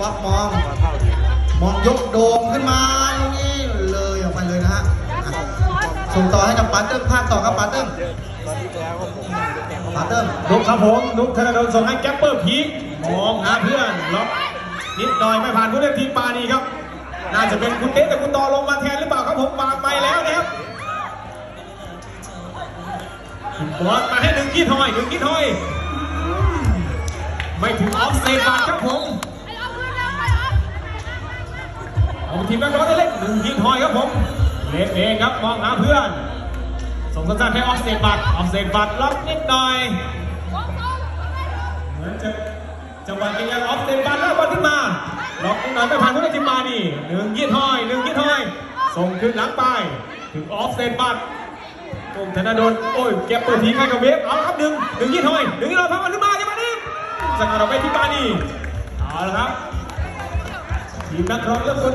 ป๊อปมอง มองยกโดมขึ้นมาลูกนี้เลยออกไปเลยนะฮะอะส่งต่อให้กับปาเติ้มภาคต่อครับปาเติ้มตอนที่แล้วก็ผมปาเติ้มนุกครับผมนุกธนาดลส่งให้แก๊ปเปอร์พีคมองหาเพื่อนล็อกนิดหน่อยไม่ผ่านผู้เล่นทีมปานีครับ น่าจะเป็นคุณเต๊ะแต่คุณต่อลงมาแทนหรือเปล่าครับผมวางไปแล้วนะครับบอลมาให้หนึ่งกี้ทอยหนึ่งกี้ทอย ไม่ถึงออฟเซตบาทครับผม ของทีมนักร้องเล็กหนึ่งกี้ทอยครับผมเล็กเองครับมองหาเพื่อนส่งสั้นๆให้ออฟเซตบัตรออฟเซตบัตรล็อกนิดหน่อยเหมือนจะจังหวะกินยังออฟเซตบัตรแล้วบอลขึ้นมาล็อกนิดหน่อยไม่ผ่านผู้เล่นทีมมานี่หนึ่งยี่ห้อยหนึ่งยี่ห้อยส่งขึ้นหลังไปถึงออฟเซตบัตกลุ่มธนาโดนโอ้ยเก็บตัวทีให้กับเวฟเอาละครับหนึ่งหนึ่งยี่ห้อยหนึ่งยี่ห้อยพักมันขึ้นมาจังหวะนี้สังกัดเราไปที่ปานีเอาละครับทีมนักร้องเริ่มต้น